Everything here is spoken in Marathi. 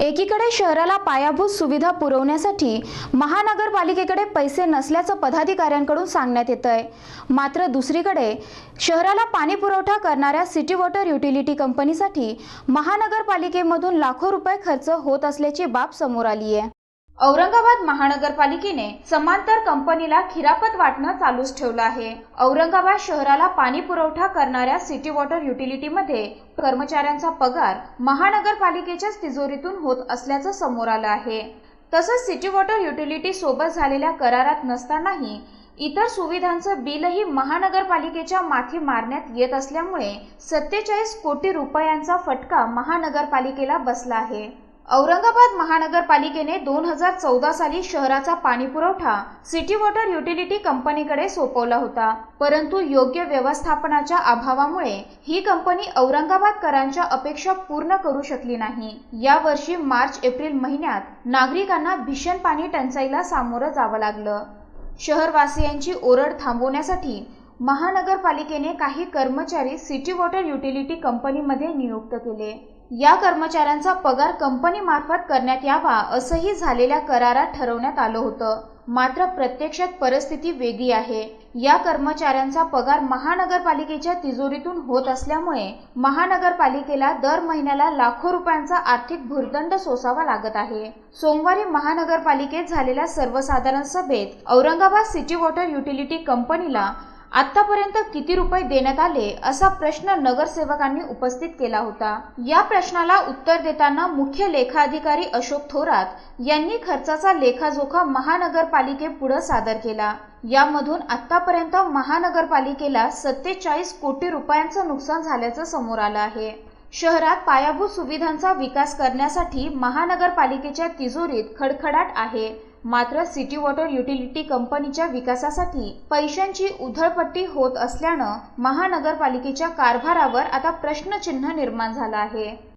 एकीकडे शहराला पायाभूत सुविधा पुरवण्यासाठी महानगरपालिकेकडे पैसे नसल्याचं पदाधिकाऱ्यांकडून सांगण्यात येत आहे मात्र दुसरीकडे शहराला पाणी पुरवठा करणाऱ्या सिटी वॉटर युटिलिटी कंपनीसाठी महानगरपालिकेमधून लाखो रुपये खर्च होत असल्याची बाब समोर आली आहे औरंगाबाद महानगरपालिकेने समांतर कंपनीला खिरापत वाटणं चालूच ठेवलं आहे. औरंगाबाद शहराला पाणी पुरवठा करणाऱ्या सिटी वॉटर युटिलिटीमध्ये कर्मचाऱ्यांचा पगार महानगरपालिकेच्याच तिजोरीतून होत असल्याचं समोर आलं आहे. तसंच सिटी वॉटर युटिलिटी सोबत झालेल्या करारात नसतानाही इतर सुविधांचं बिलही महानगरपालिकेच्या माथी मारण्यात येत असल्यामुळे सत्तेचाळीस कोटी रुपयांचा फटका महानगरपालिकेला बसला आहे. औरंगाबाद महानगरपालिकेने दोन हजार चौदा साली शहराचा पाणी पुरवठा सिटी वॉटर युटिलिटी कंपनीकडे सोपवला होता. परंतु योग्य व्यवस्थापनाच्या अभावामुळे ही कंपनी औरंगाबादकरांच्या अपेक्षा पूर्ण करू शकली नाही. यावर्षी मार्च एप्रिल महिन्यात नागरिकांना भीषण पाणी टंचाईला सामोरं जावं लागलं. शहरवासियांची ओरड थांबवण्यासाठी महानगरपालिकेने काही कर्मचारी सिटी वॉटर युटिलिटी कंपनीमध्ये नियुक्त केले. या कर्मचाऱ्यांचा पगार कंपनीमार्फत करण्यात यावा असंही झालेल्या करारात ठरवण्यात आलं होतं. मात्र प्रत्यक्षात परिस्थिती वेगळी आहे. या कर्मचाऱ्यांचा पगार महानगरपालिकेच्या तिजोरीतून होत असल्यामुळे महानगरपालिकेला दर महिन्याला लाखो रुपयांचा आर्थिक भुर्दंड सोसावा लागत आहे. सोमवारी महानगरपालिकेत झालेल्या सर्वसाधारण सभेत औरंगाबाद सिटी वॉटर युटिलिटी कंपनीला आतापर्यंत किती रुपये देण्यात आले असा प्रश्न नगरसेवकांनी उपस्थित केला होता. या प्रश्नाला उत्तर देताना मुख्य लेखाधिकारी अशोक थोरात यांनी खर्चाचा लेखाजोखा महानगरपालिकेपुढे सादर केला. यामधून आतापर्यंत महानगरपालिकेला सत्तेचाळीस कोटी रुपयांचं नुकसान झाल्याचं समोर आलं आहे. शहरात पायाभूत सुविधांचा विकास करण्यासाठी महानगरपालिकेच्या तिजोरीत खडखडाट आहे. मात्र सिटी वॉटर युटिलिटी कंपनीच्या विकासासाठी पैशांची उधळपट्टी होत असल्यानं महानगरपालिकेच्या कारभारावर आता प्रश्नचिन्ह निर्माण झालं आहे.